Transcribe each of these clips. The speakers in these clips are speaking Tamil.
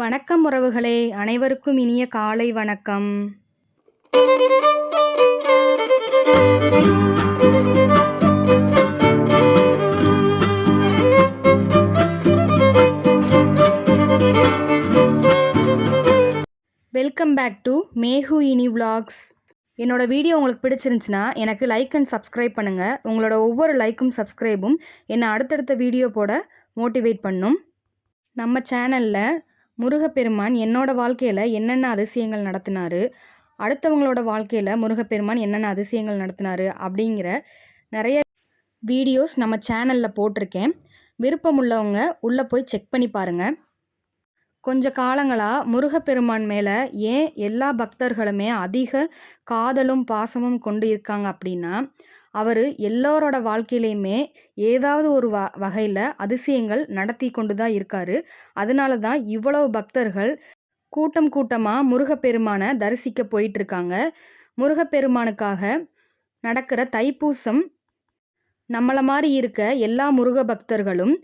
வணக்கம் உறவுகளே அனைவருக்கும் இனிய காலை வணக்கம். வெல்கம் பேக் டு மேஹு இனி vlogs. என்னோட வீடியோ உங்களுக்கு பிடிச்சிருந்துச்சுன்னா எனக்கு லைக் அண்ட் சப்ஸ்கிரைப் பண்ணுங்கள் உங்களோட ஒவ்வொரு லைக்கும் சப்ஸ்கிரைபும் என்னை அடுத்தடுத்த வீடியோ போட மோட்டிவேட் பண்ணும். நம்ம சேனலில் முருகப்பெருமான் என்னோட வாழ்க்கையில் என்னென்ன அதிசயங்கள் நடத்தினாரு? அடுத்தவங்களோட வாழ்க்கையில் முருகப்பெருமான் என்னென்ன அதிசயங்கள் நடத்தினாரு? அப்படிங்கிற நிறைய வீடியோஸ் நம்ம சேனலில் போட்டிருக்கேன். விருப்பம் உள்ளவங்க உள்ளே போய் செக் பண்ணி பாருங்கள் கொஞ்ச காலங்களாக முருகப்பெருமான் மேலே ஏன் எல்லா பக்தர்களுமே அதிக காதலும் பாசமும் கொண்டு இருக்காங்க அப்படின்னா அவர் எல்லோரோட வாழ்க்கையிலையுமே ஏதாவது ஒரு வ வகையில் அதிசயங்கள் நடத்தி கொண்டு தான் இருக்கார். அதனால தான் இவ்வளவு பக்தர்கள் கூட்டம் கூட்டமாக முருகப்பெருமானை தரிசிக்க போயிட்டுருக்காங்க. முருகப்பெருமானுக்காக நடக்கிற தைப்பூசம் நம்மளை மாதிரி இருக்க எல்லா முருக பக்தர்களும்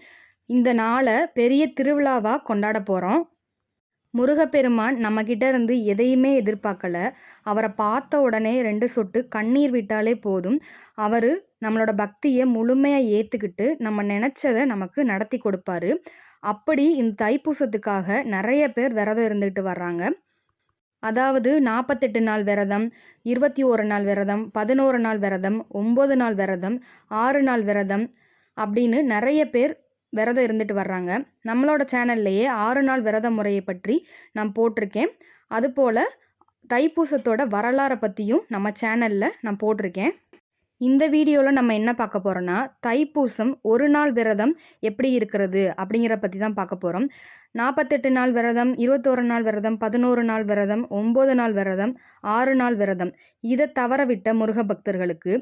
இந்த நாளை பெரிய திருவிழாவாக கொண்டாட போகிறோம் முருகப்பெருமான் நம்மக்கிட்ட இருந்து எதையுமே எதிர்பார்க்கல. அவரை பார்த்த உடனே ரெண்டு சொட்டு கண்ணீர் விட்டாலே போதும். அவர் நம்மளோட பக்தியை முழுமையாக ஏற்றுக்கிட்டு நம்ம நினச்சதை நமக்கு நடத்தி கொடுப்பாரு. அப்படி இந்த தைப்பூசத்துக்காக நிறைய பேர் விரதம் இருந்துக்கிட்டு வர்றாங்க. அதாவது நாற்பத்தெட்டு நாள் விரதம் இருபத்தி ஒரு நாள் விரதம் பதினோரு நாள் விரதம் ஒம்பது நாள் விரதம் ஆறு நாள் விரதம் அப்படின்னு நிறைய பேர் விரதம் இருந்துட்டு வர்றாங்க. நம்மளோட சேனல்லையே ஆறு நாள் விரத முறையை பற்றி நான் போட்டிருக்கேன். அதுபோல் தைப்பூசத்தோட வரலாறை பற்றியும் நம்ம சேனலில் நான் போட்டிருக்கேன். இந்த வீடியோவில் நம்ம என்ன பார்க்க போகிறோன்னா தைப்பூசம் ஒரு நாள் விரதம் எப்படி இருக்கிறது அப்படிங்கிற பற்றி தான் பார்க்க போகிறோம் நாற்பத்தெட்டு நாள் விரதம் இருபத்தோரு நாள் விரதம் பதினோரு நாள் விரதம் ஒம்பது நாள் விரதம் ஆறு நாள் விரதம் இதை தவற விட்ட முருக பக்தர்களுக்கு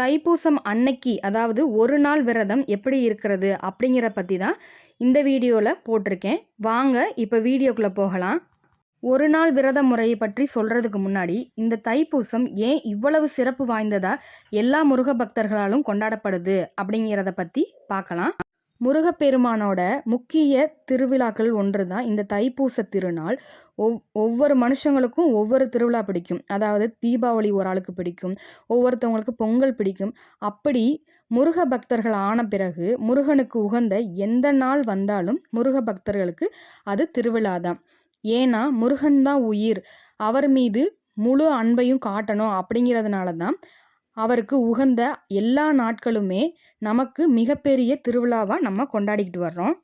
தைப்பூசம் அன்னைக்கு அதாவது ஒரு நாள் விரதம் எப்படி இருக்கிறது அப்படிங்கிற பற்றி தான் இந்த வீடியோவில் போட்டிருக்கேன். வாங்க இப்போ வீடியோக்குள்ளே போகலாம். ஒரு நாள் விரத முறையை பற்றி சொல்கிறதுக்கு முன்னாடி இந்த தைப்பூசம் ஏன் இவ்வளவு சிறப்பு வாய்ந்ததாக எல்லா முருக பக்தர்களாலும் கொண்டாடப்படுது அப்படிங்கிறத பற்றி பார்க்கலாம். முருகப்பெருமானோட முக்கிய திருவிழாக்கள் ஒன்று தான் இந்த தைப்பூச திருநாள் ஒவ் ஒவ்வொரு மனுஷங்களுக்கும் ஒவ்வொரு திருவிழா பிடிக்கும். அதாவது தீபாவளி ஒரு ஆளுக்கு பிடிக்கும் ஒவ்வொருத்தவங்களுக்கு பொங்கல் பிடிக்கும். அப்படி முருக பக்தர்கள் ஆன பிறகு முருகனுக்கு உகந்த எந்த நாள் வந்தாலும் முருக பக்தர்களுக்கு அது திருவிழா தான் ஏன்னா முருகன் தான் உயிர். அவர் மீது முழு அன்பையும் காட்டணும் அப்படிங்கிறதுனால தான் அவருக்கு உகந்த எல்லா நாட்களுமே நமக்கு மிகப்பெரிய திருவிழாவாக நம்ம கொண்டாடிக்கிட்டு வர்றோம்.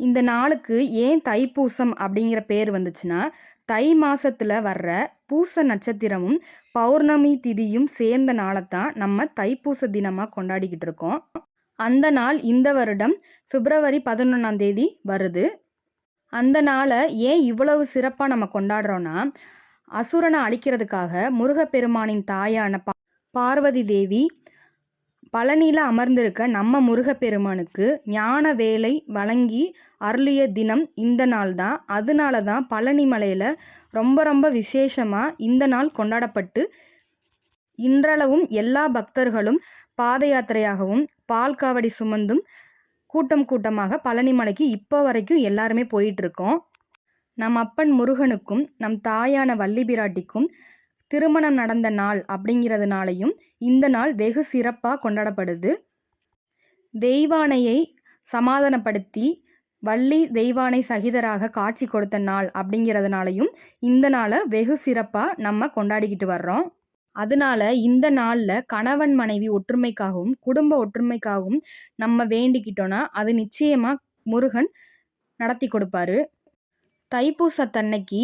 இந்த நாளுக்கு ஏன் தைப்பூசம் அப்படிங்கிற பேர் வந்துச்சுன்னா தை மாசத்துல வர்ற பூச நட்சத்திரமும் பௌர்ணமி திதியும் சேர்ந்த நாளைத்தான் நம்ம தைப்பூச தினமாக கொண்டாடிக்கிட்டு இருக்கோம். அந்த நாள் இந்த வருடம் பிப்ரவரி பதினொன்றாம் தேதி வருது. அந்த நாளை ஏன் இவ்வளவு சிறப்பாக நம்ம கொண்டாடுறோன்னா அசுரனை அழிக்கிறதுக்காக முருகப்பெருமானின் தாயான பா பார்வதி தேவி பழனியில் அமர்ந்திருக்க நம்ம முருகப்பெருமானுக்கு ஞான வேலை வழங்கி அருளிய தினம் இந்த நாள் தான். அதனால தான் பழனி மலையில் ரொம்ப ரொம்ப விசேஷமாக இந்த நாள் கொண்டாடப்பட்டு இன்றளவும் எல்லா பக்தர்களும் பாத யாத்திரையாகவும் பால் காவடி சுமந்தும் கூட்டம் கூட்டமாக பழனி மலைக்கு இப்போ வரைக்கும் எல்லாருமே போயிட்டுருக்கோம் நம் அப்பன் முருகனுக்கும் நம் தாயான வள்ளி பிராட்டிக்கும் திருமணம் நடந்த நாள் அப்படிங்கிறதுனாலையும் இந்த நாள் வெகு சிறப்பாக கொண்டாடப்படுது. தெய்வானையை சமாதானப்படுத்தி வள்ளி தெய்வானை சகிதராக காட்சி கொடுத்த நாள் அப்படிங்கிறதுனாலையும் இந்த நாளை வெகு சிறப்பாக நம்ம கொண்டாடிக்கிட்டு வர்றோம். அதனால இந்த நாளில் கணவன் மனைவி ஒற்றுமைக்காகவும் குடும்ப ஒற்றுமைக்காகவும் நம்ம வேண்டிக்கிட்டோன்னா அது நிச்சயமாக முருகன் நடத்தி கொடுப்பாரு. தைப்பூசத்தன்னைக்கு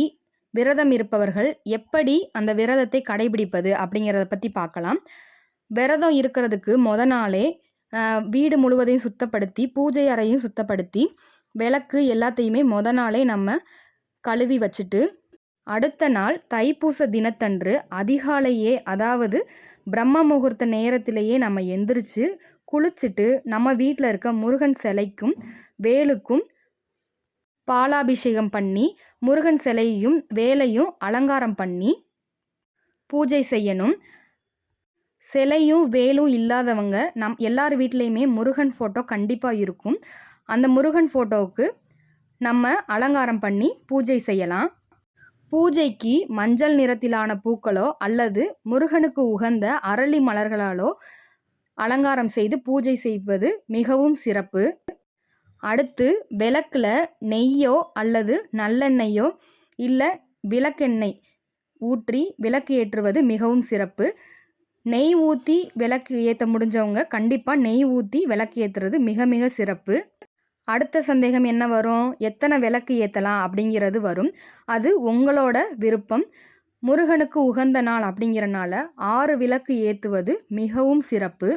விரதம் இருப்பவர்கள் எப்படி அந்த விரதத்தை கடைபிடிப்பது அப்படிங்கிறத பற்றி பார்க்கலாம். விரதம் இருக்கிறதுக்கு மொத நாளே வீடு முழுவதையும் சுத்தப்படுத்தி பூஜை அறையும் சுத்தப்படுத்தி விளக்கு எல்லாத்தையுமே மொத நாளே நம்ம கழுவி வச்சுட்டு அடுத்த நாள் தைப்பூச தினத்தன்று அதிகாலையே அதாவது பிரம்ம முகூர்த்த நேரத்திலேயே நம்ம எந்திரிச்சு குளிச்சுட்டு நம்ம வீட்டில் இருக்க முருகன் சிலைக்கும் வேலுக்கும் பாலாபிஷேகம் பண்ணி முருகன் சிலையையும் வேலையும் அலங்காரம் பண்ணி பூஜை செய்யணும். சிலையும் வேலும் இல்லாதவங்க நம் எல்லார் வீட்லேயுமே முருகன் ஃபோட்டோ கண்டிப்பாக இருக்கும். அந்த முருகன் ஃபோட்டோவுக்கு நம்ம அலங்காரம் பண்ணி பூஜை செய்யலாம். பூஜைக்கு மஞ்சள் நிறத்திலான பூக்களோ அல்லது முருகனுக்கு உகந்த அரளி மலர்களாலோ அலங்காரம் செய்து பூஜை செய்வது மிகவும் சிறப்பு. அடுத்து விளக்கில் நெய்யோ அல்லது நல்லெண்ணெய்யோ இல்லை விளக்கெண்ணெய் ஊற்றி விளக்கு ஏற்றுவது மிகவும் சிறப்பு. நெய் ஊற்றி விளக்கு ஏற்ற முடிஞ்சவங்க கண்டிப்பாக நெய் ஊற்றி விளக்கு ஏற்றுறது மிக மிக சிறப்பு. அடுத்த சந்தேகம் என்ன வரும்? எத்தனை விளக்கு ஏற்றலாம் அப்படிங்கிறது வரும். அது உங்களோட விருப்பம். முருகனுக்கு உகந்த நாள் அப்படிங்கிறனால ஆறு விளக்கு ஏற்றுவது மிகவும் சிறப்பு.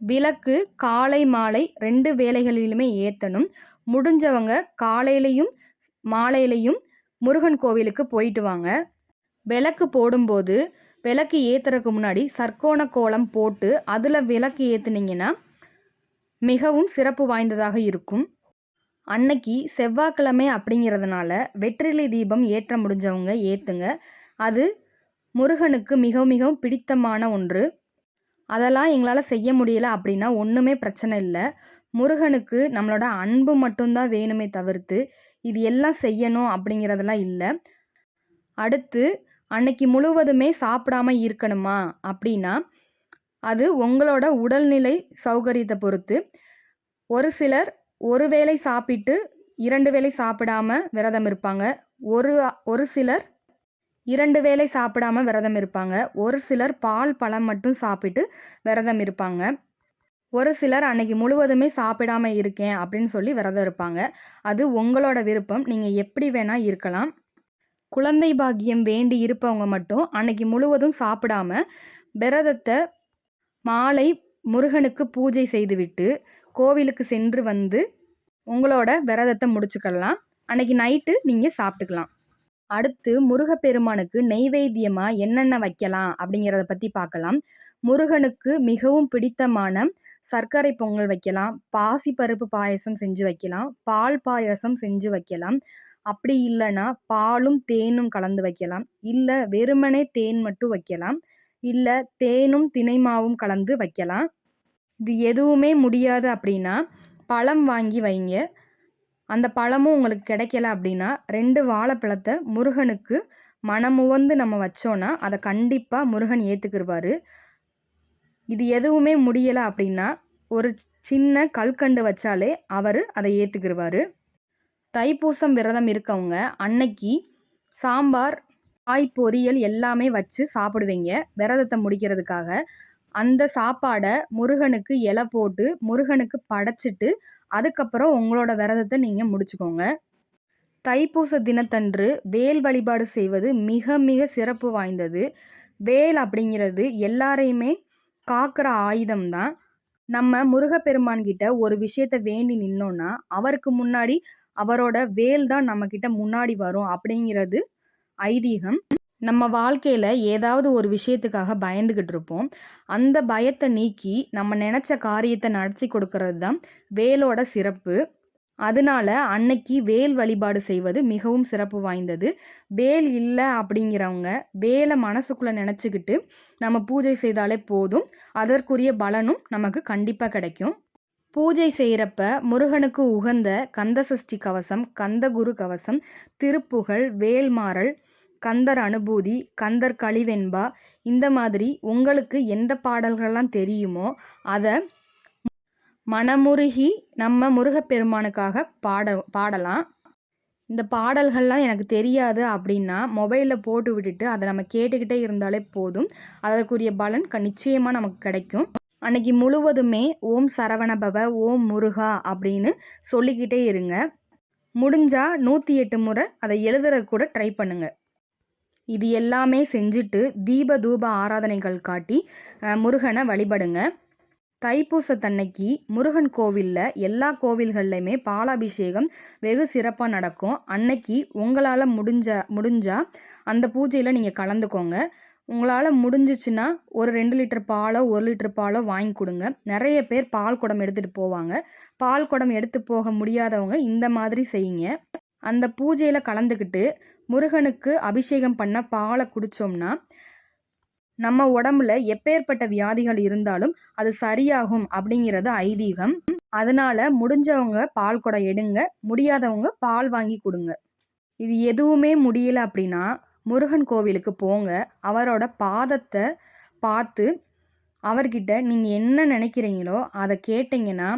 விளக்கு காலை மாலை ரெண்டு வேளைகளிலுமே ஏற்றணும் முடிஞ்சவங்க காலையிலையும் மாலையிலையும் முருகன் கோவிலுக்கு போயிட்டு வாங்க. விளக்கு போடும்போது விளக்கு ஏற்றுறதுக்கு முன்னாடி சர்க்கோண கோலம் போட்டு அதில் விளக்கு ஏற்றுனீங்கன்னா மிகவும் சிறப்பு வாய்ந்ததாக இருக்கும். அன்னைக்கு செவ்வாய்க்கிழமை அப்படிங்கிறதுனால வெற்றிலை தீபம் ஏற்ற முடிஞ்சவங்க ஏற்றுங்க அது முருகனுக்கு மிக மிகவும் பிடித்தமான ஒன்று. அதெல்லாம் எங்களால் செய்ய முடியல அப்படின்னா ஒன்றுமே பிரச்சனை இல்லை. முருகனுக்கு நம்மளோட அன்பு மட்டும்தான் வேணுமே தவிர்த்து இது எல்லாம் செய்யணும் அப்படிங்கிறதெல்லாம் இல்லை. அடுத்து அன்னைக்கு முழுவதுமே சாப்பிடாம இருக்கணுமா அப்படின்னா அது உங்களோட உடல்நிலை சௌகரியத்தை பொறுத்து. ஒரு சிலர் ஒரு வேளை சாப்பிட்டு இரண்டு வேளை சாப்பிடாம விரதம் இருப்பாங்க. ஒரு ஒரு சிலர் இரண்டு வேளை சாப்பிடாம விரதம் இருப்பாங்க. ஒரு சிலர் பால் பழம் மட்டும் சாப்பிட்டு விரதம் இருப்பாங்க. ஒரு சிலர் அன்னைக்கு முழுவதுமே சாப்பிடாம இருக்கேன் அப்படின்னு சொல்லி விரதம் இருப்பாங்க. அது உங்களோட விருப்பம். நீங்கள் எப்படி வேணால் இருக்கலாம். குழந்தை பாக்கியம் வேண்டி இருப்பவங்க மட்டும் அன்னைக்கு முழுவதும் சாப்பிடாம விரதத்தை மாலை முருகனுக்கு பூஜை செய்துவிட்டு கோவிலுக்கு சென்று வந்து உங்களோட விரதத்தை முடிச்சுக்கலாம். அன்னைக்கு நைட்டு நீங்கள் சாப்பிட்டுக்கலாம். அடுத்து முருகப்பெருமானுக்கு நெய்வேத்தியமாக என்னென்ன வைக்கலாம் அப்படிங்கிறத பற்றி பார்க்கலாம். முருகனுக்கு மிகவும் பிடித்தமான சர்க்கரை பொங்கல் வைக்கலாம். பாசிப்பருப்பு பாயசம் செஞ்சு வைக்கலாம். பால் பாயசம் செஞ்சு வைக்கலாம். அப்படி இல்லைன்னா பாலும் தேனும் கலந்து வைக்கலாம். இல்லை வெறுமனே தேன் மட்டும் வைக்கலாம். இல்லை தேனும் திணைமாவும் கலந்து வைக்கலாம். இது எதுவுமே முடியாது அப்படின்னா பழம் வாங்கி வைங்க. அந்த பழமும் உங்களுக்கு கிடைக்கல அப்படின்னா ரெண்டு வாழைப்பழத்தை முருகனுக்கு மனமுவந்து நம்ம வச்சோன்னா அதை கண்டிப்பாக முருகன் ஏற்றுக்கிருவார் இது எதுவுமே முடியலை அப்படின்னா ஒரு சின்ன கல்கண்டு வச்சாலே அவர் அதை ஏற்றுக்கிருவார் தைப்பூசம் விரதம் இருக்கவங்க அன்னைக்கு சாம்பார் காய் பொரியல் எல்லாமே வச்சு சாப்பிடுவீங்க. விரதத்தை முடிக்கிறதுக்காக அந்த சாப்பாடை முருகனுக்கு இலை போட்டு முருகனுக்கு படைச்சிட்டு அதுக்கப்புறம் உங்களோட விரதத்தை நீங்கள் முடிச்சுக்கோங்க. தைப்பூச தினத்தன்று வேல் வழிபாடு செய்வது மிக மிக சிறப்பு வாய்ந்தது. வேல் அப்படிங்கிறது எல்லாரையுமே காக்கிற ஆயுதம் தான். நம்ம முருகப்பெருமான்கிட்ட ஒரு விஷயத்த வேண்டி நின்னோன்னா அவருக்கு முன்னாடி அவரோட வேல் தான் நம்மக்கிட்ட முன்னாடி வரும் அப்படிங்கிறது ஐதீகம். நம்ம வாழ்க்கையில் ஏதாவது ஒரு விஷயத்துக்காக பயந்துக்கிட்டு இருப்போம். அந்த பயத்தை நீக்கி நம்ம நினச்ச காரியத்தை நடத்தி கொடுக்கறது தான் வேலோட சிறப்பு. அதனால அன்னைக்கு வேல் வழிபாடு செய்வது மிகவும் சிறப்பு வாய்ந்தது. வேல் இல்லை அப்படிங்கிறவங்க வேலை மனசுக்குள்ளே நினச்சிக்கிட்டு நம்ம பூஜை செய்தாலே போதும். அதற்குரிய பலனும் நமக்கு கண்டிப்பாக கிடைக்கும். பூஜை செய்கிறப்ப முருகனுக்கு உகந்த கந்தசஷ்டி கவசம் கந்தகுரு கவசம் திருப்புகழ் வேல்மாறல் கந்தர் அனுபூதி கந்தர் கழிவெண்பா இந்த மாதிரி உங்களுக்கு எந்த பாடல்கள்லாம் தெரியுமோ அதை மனமுருகி நம்ம முருகப்பெருமானுக்காக பாட பாடலாம். இந்த பாடல்கள்லாம் எனக்கு தெரியாது அப்படின்னா மொபைலில் போட்டு விட்டுட்டு அதை நம்ம கேட்டுக்கிட்டே இருந்தாலே போதும். அதற்குரிய பலன் க நிச்சயமாக நமக்கு கிடைக்கும். அன்னைக்கு முழுவதுமே ஓம் சரவணபவ ஓம் முருகா அப்படின்னு சொல்லிக்கிட்டே இருங்க. முடிஞ்சால் நூற்றி எட்டு முறை அதை எழுதுறது கூட ட்ரை பண்ணுங்கள் இது எல்லாமே செஞ்சுட்டு தீப தூப ஆராதனைகள் காட்டி முருகனை வழிபடுங்க. தைப்பூசத்தன்னைக்கு முருகன் கோவிலில் எல்லா கோவில்கள்லையுமே பாலாபிஷேகம் வெகு சிறப்பாக நடக்கும். அன்னைக்கு உங்களால் முடிஞ்ச முடிஞ்சால் அந்த பூஜையில் நீங்கள் கலந்துக்கோங்க. உங்களால் முடிஞ்சிச்சுன்னா ஒரு ரெண்டு லிட்டர் பாலோ ஒரு லிட்டர் பாலோ வாங்கி கொடுங்க. நிறைய பேர் பால் குடம் எடுத்துகிட்டு போவாங்க. பால் குடம் எடுத்து போக முடியாதவங்க இந்த மாதிரி செய்யுங்க. அந்த பூஜையில் கலந்துக்கிட்டு முருகனுக்கு அபிஷேகம் பண்ண பாலை குடித்தோம்னா நம்ம உடம்புல எப்பேற்பட்ட வியாதிகள் இருந்தாலும் அது சரியாகும் அப்படிங்கிறது ஐதீகம். அதனால முடிஞ்சவங்க பால் குடம் எடுங்க முடியாதவங்க பால் வாங்கி கொடுங்க. இது எதுவுமே முடியல அப்படின்னா முருகன் கோவிலுக்கு போங்க. அவரோட பாதத்தை பார்த்து அவர்கிட்ட நீங்கள் என்ன நினைக்கிறீங்களோ அதை கேட்டிங்கன்னா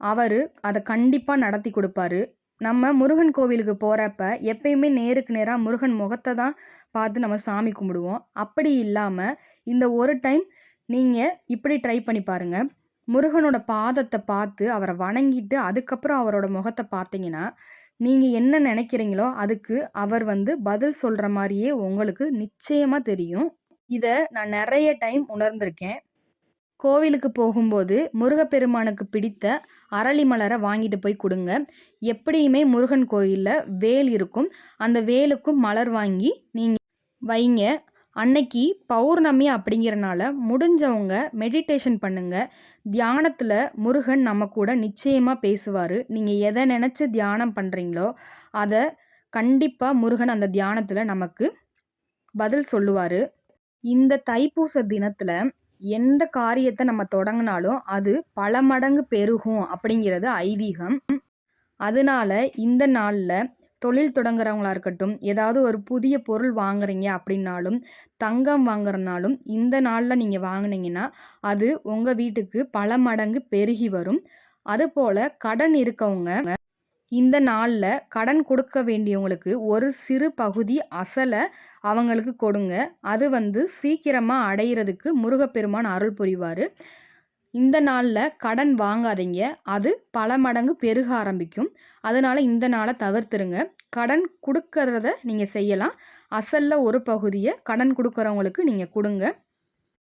அவர் அதை கண்டிப்பாக நடத்தி கொடுப்பாரு. நம்ம முருகன் கோவிலுக்கு போகிறப்ப எப்பயுமே நேருக்கு நேராக முருகன் முகத்தை தான் பார்த்து நம்ம சாமி கும்பிடுவோம். அப்படி இல்லாமல் இந்த ஒரு டைம் நீங்கள் இப்படி ட்ரை பண்ணி பாருங்கள் முருகனோட பாதத்தை பார்த்து அவரை வணங்கிட்டு அதுக்கப்புறம் அவரோட முகத்தை பார்த்தீங்கன்னா நீங்கள் என்ன நினைக்கிறீங்களோ அதுக்கு அவர் வந்து பதில் சொல்கிற மாதிரியே உங்களுக்கு நிச்சயமாக தெரியும். இதை நான் நிறைய டைம் உணர்ந்திருக்கேன். கோவிலுக்கு போகும்போது முருகப்பெருமானுக்கு பிடித்த அரளி மலரை வாங்கிட்டு போய் கொடுங்க. எப்படியுமே முருகன் கோயிலில் வேல் இருக்கும். அந்த வேலுக்கும் மலர் வாங்கி நீங்கள் வைங்க. அன்னைக்கு பௌர்ணமி அப்படிங்கிறனால முடிஞ்சவங்க மெடிடேஷன் பண்ணுங்க. தியானத்தில் முருகன் நம்ம கூட நிச்சயமாக பேசுவார். நீங்கள் எதை நினச்சி தியானம் பண்ணுறீங்களோ அதை கண்டிப்பாக முருகன் அந்த தியானத்தில் நமக்கு பதில் சொல்லுவார். இந்த தைப்பூச தினத்தில் எந்த காரியத்தை நம்ம தொடங்கினாலும் அது பல மடங்கு பெருகும் அப்படிங்கிறது ஐதீகம். அதனால இந்த நாளில் தொழில் தொடங்குறவங்களா இருக்கட்டும் ஏதாவது ஒரு புதிய பொருள் வாங்குறீங்க அப்படின்னாலும் தங்கம் வாங்குறனாலும் இந்த நாளில் நீங்கள் வாங்கினீங்கன்னா அது உங்கள் வீட்டுக்கு பல மடங்கு பெருகி வரும். அதுபோல் கடன் இருக்கவங்க இந்த நாளில் கடன் கொடுக்க வேண்டியவங்களுக்கு ஒரு சிறு பகுதி அசலை அவங்களுக்கு கொடுங்க. அது வந்து சீக்கிரமாக அடையிறதுக்கு முருகப்பெருமான் அருள் புரிவார். இந்த நாளில் கடன் வாங்காதீங்க. அது பல மடங்கு பெருக ஆரம்பிக்கும். அதனால் இந்த நாளை தவிர்த்துருங்க. கடன் கொடுக்கறத நீங்கள் செய்யலாம். அசலில் ஒரு பகுதியை கடன் கொடுக்குறவங்களுக்கு நீங்கள் கொடுங்க.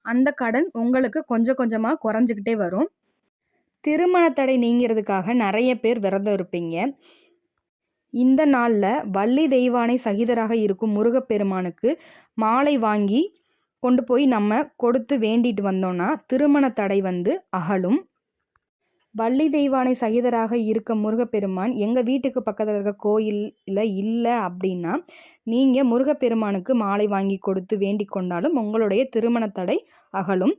அந்த கடன் உங்களுக்கு கொஞ்சம் கொஞ்சமாக குறைஞ்சிக்கிட்டே வரும். திருமண தடை நீங்கிறதுக்காக நிறைய பேர் விரதம் இருப்பீங்க. இந்த நாளில் வள்ளி தெய்வானை சகிதராக இருக்கும் முருகப்பெருமானுக்கு மாலை வாங்கி கொண்டு போய் நம்ம கொடுத்து வேண்டிட்டு வந்தோம்னா திருமண தடை வந்து அகலும். வள்ளி தெய்வானை சகிதராக இருக்க முருகப்பெருமான் எங்கள் வீட்டுக்கு பக்கத்தில் இருக்க கோயிலில் இல்லை அப்படின்னா நீங்கள் முருகப்பெருமானுக்கு மாலை வாங்கி கொடுத்து வேண்டிக் கொண்டாலும் உங்களுடைய திருமண தடை அகலும்.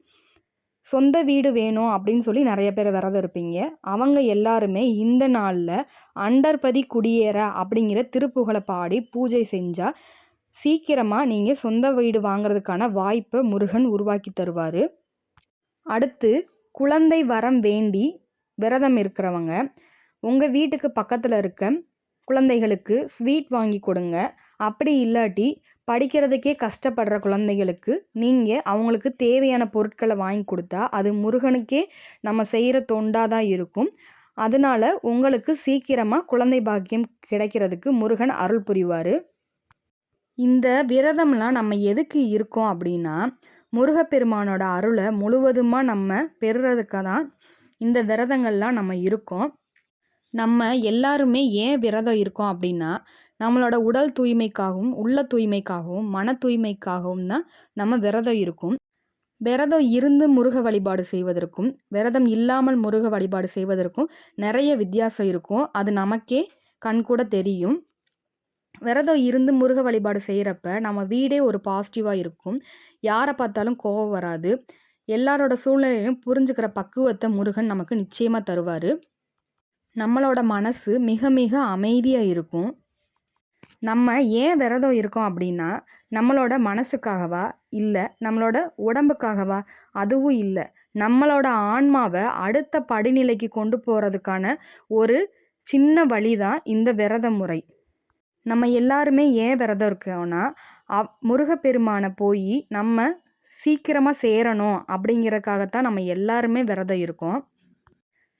சொந்த வீடு வேணும் அப்படின்னு சொல்லி நிறைய பேர் விரதம் இருப்பீங்க அவங்க எல்லாருமே இந்த நாளில் அண்டர்பதி குடியேற அப்படிங்கிற திருப்புகழை பாடி பூஜை செஞ்சால் சீக்கிரமாக நீங்கள் சொந்த வீடு வாங்குறதுக்கான வாய்ப்பை முருகன் உருவாக்கி தருவார். அடுத்து குழந்தை வரம் வேண்டி விரதம் இருக்கிறவங்க உங்கள் வீட்டுக்கு பக்கத்தில் இருக்க குழந்தைகளுக்கு ஸ்வீட் வாங்கி கொடுங்க. அப்படி இல்லாட்டி படிக்கிறதுக்கே கஷ்டப்படுற குழந்தைகளுக்கு நீங்கள் அவங்களுக்கு தேவையான பொருட்களை வாங்கி கொடுத்தா அது முருகனுக்கே நம்ம செய்கிற தொண்டாக தான் இருக்கும். அதனால் உங்களுக்கு சீக்கிரமாக குழந்தை பாக்கியம் கிடைக்கிறதுக்கு முருகன் அருள் புரிவார். இந்த விரதம்லாம் நம்ம எதுக்கு இருக்கோம் அப்படின்னா முருகப்பெருமானோட அருளை முழுவதுமாக நம்ம பெறுறதுக்கு தான் இந்த விரதங்கள்லாம் நம்ம இருக்கோம். நம்ம எல்லாருமே ஏன் விரதம் இருக்கோம் அப்படின்னா நம்மளோட உடல் தூய்மைக்காகவும் உள்ள தூய்மைக்காகவும் மன தூய்மைக்காகவும் தான் நம்ம விரதம் இருக்கும். விரதம் இருந்து முருக வழிபாடு செய்வதற்கும் விரதம் இல்லாமல் முருக வழிபாடு செய்வதற்கும் நிறைய வித்தியாசம் இருக்கும். அது நமக்கே கண்கூட தெரியும். விரதம் இருந்து முருக வழிபாடு செய்கிறப்ப நம்ம வீடே ஒரு பாசிட்டிவாக இருக்கும். யாரை பார்த்தாலும் கோவம் வராது. எல்லாரோட சூழ்நிலையும் புரிஞ்சுக்கிற பக்குவத்தை முருகன் நமக்கு நிச்சயமாக தருவார். நம்மளோட மனசு மிக மிக அமைதியாக இருக்கும். நம்ம ஏன் விரதம் இருக்கோம் அப்படின்னா நம்மளோட மனசுக்காகவா? இல்லை நம்மளோட உடம்புக்காகவா? அதுவும் இல்லை. நம்மளோட ஆன்மாவை அடுத்த படிநிலைக்கு கொண்டு போகிறதுக்கான ஒரு சின்ன வழி தான் இந்த விரத முறை. நம்ம எல்லாருமே ஏன் விரதம் இருக்கோம்னா அவ் முருகப்பெருமானை போய் நம்ம சீக்கிரமாக சேரணும் அப்படிங்கிறக்காகத்தான் நம்ம எல்லாருமே விரதம் இருக்கோம்.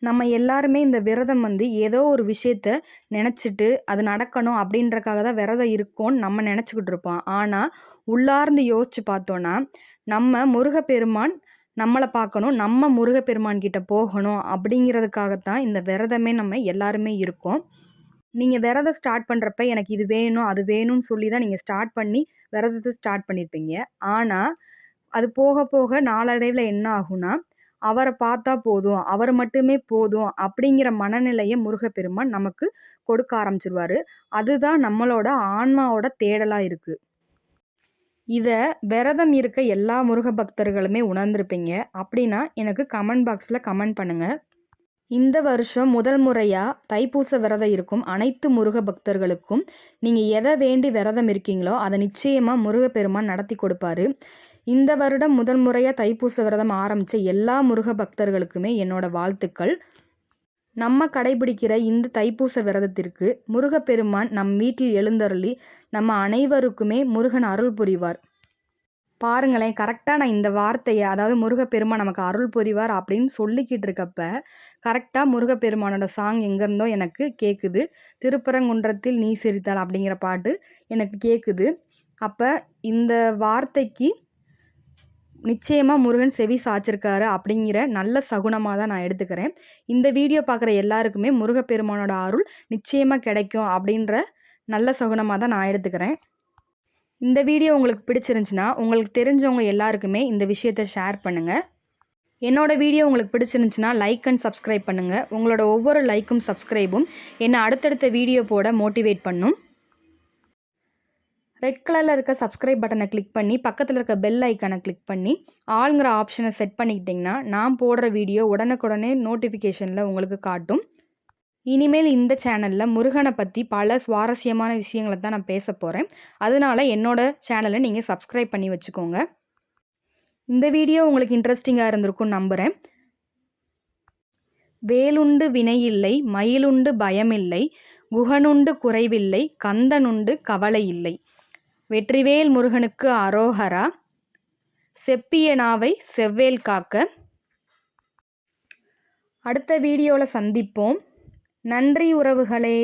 நம்ம எல்லாருமே இந்த விரதம் வந்து ஏதோ ஒரு விஷயத்த நினச்சிட்டு அது நடக்கணும் அப்படின்றக்காக தான் விரதம் இருக்கோன்னு நம்ம நினச்சிக்கிட்டு இருப்போம். ஆனால் உள்ளார்ந்து யோசித்து பார்த்தோன்னா நம்ம முருகப்பெருமான் நம்மளை பார்க்கணும் நம்ம முருகப்பெருமான் கிட்ட போகணும் அப்படிங்கிறதுக்காகத்தான் இந்த விரதமே நம்ம எல்லாருமே இருக்கோம். நீங்கள் விரதம் ஸ்டார்ட் பண்ணுறப்ப எனக்கு இது வேணும் அது வேணும்னு சொல்லி தான் நீங்கள் ஸ்டார்ட் பண்ணி விரதத்தை ஸ்டார்ட் பண்ணியிருப்பீங்க ஆனால் அது போக போக நாளடைவில் என்ன ஆகும்னா அவரை பார்த்தா போதும் அவர் மட்டுமே போதும் அப்படிங்கிற மனநிலையை முருகப்பெருமான் நமக்கு கொடுக்க ஆரம்பிச்சிருவாரு. அதுதான் நம்மளோட ஆன்மாவோட தேடலாக இருக்குது இதை விரதம் இருக்க எல்லா முருக பக்தர்களுமே உணர்ந்திருப்பீங்க. அப்படின்னா எனக்கு கமெண்ட் பாக்ஸில் கமெண்ட் பண்ணுங்கள் இந்த வருஷம் முதல் முறையாக தைப்பூச விரதம் இருக்கும் அனைத்து முருக பக்தர்களுக்கும் நீங்கள் எதை வேண்டி விரதம் இருக்கீங்களோ அதை நிச்சயமாக முருகப்பெருமான் நடத்தி கொடுப்பாரு. இந்த வருடம் முதல் முறையாக தைப்பூச விரதம் ஆரம்பித்த எல்லா முருக பக்தர்களுக்குமே என்னோட வாழ்த்துக்கள். நம்ம கடைபிடிக்கிற இந்த தைப்பூச விரதத்திற்கு முருகப்பெருமான் நம் வீட்டில் எழுந்தருளி நம்ம அனைவருக்குமே முருகன் அருள் புரிவார். பாருங்களேன் கரெக்டாக நான் இந்த வார்த்தையை அதாவது முருகப்பெருமான் நமக்கு அருள் புரிவார் அப்படின்னு சொல்லிக்கிட்டு இருக்கப்ப கரெக்டாக முருகப்பெருமானோட சாங் எங்கேருந்தோ எனக்கு கேட்குது திருப்பரங்குன்றத்தில் நீ சிரித்தாள் அப்படிங்கிற பாட்டு எனக்கு கேட்குது அப்போ இந்த வார்த்தைக்கு நிச்சயமாக முருகன் செவி சாய்ச்சிருக்காரு அப்படிங்கிற நல்ல சகுனமாக தான் நான் எடுத்துக்கிறேன். இந்த வீடியோ பார்க்குற எல்லாருக்குமே முருகப்பெருமானோட அருள் நிச்சயமாக கிடைக்கும் அப்படின்ற நல்ல சகுனமாக தான் நான் எடுத்துக்கிறேன். இந்த வீடியோ உங்களுக்கு பிடிச்சிருந்துச்சின்னா உங்களுக்கு தெரிஞ்சவங்க எல்லாருக்குமே இந்த விஷயத்தை ஷேர் பண்ணுங்கள் என்னோட வீடியோ உங்களுக்கு பிடிச்சிருந்துச்சின்னா லைக் அண்ட் சப்ஸ்கிரைப் பண்ணுங்கள் உங்களோட ஒவ்வொரு லைக்கும் சப்ஸ்கிரைபும் என்னை அடுத்தடுத்த வீடியோ போட மோட்டிவேட் பண்ணும். ரெட் கலரில் இருக்க சப்ஸ்கிரைப் பட்டனை கிளிக் பண்ணி பக்கத்தில் இருக்க பெல் ஐக்கானை கிளிக் பண்ணி ஆளுங்கிற ஆப்ஷனை செட் பண்ணிக்கிட்டிங்கன்னா நான் போடுற வீடியோ உடனுக்குடனே நோட்டிஃபிகேஷனில் உங்களுக்கு காட்டும். இனிமேல் இந்த சேனலில் முருகனை பற்றி பல சுவாரஸ்யமான விஷயங்களை தான் நான் பேச போகிறேன் அதனால் என்னோட சேனலை நீங்கள் சப்ஸ்கிரைப் பண்ணி வச்சுக்கோங்க. இந்த வீடியோ உங்களுக்கு இன்ட்ரெஸ்டிங்காக இருந்திருக்கும் நம்புகிறேன் வேலுண்டு வினையில்லை மயிலுண்டு பயமில்லை குகனுண்டு குறைவில்லை கந்தனுண்டு கவலை இல்லை வெற்றிவேல் முருகனுக்கு அரோஹரா செப்பிய நாவை செவ்வேல் காக்க. அடுத்த வீடியோவில் சந்திப்போம். நன்றி உறவுகளே.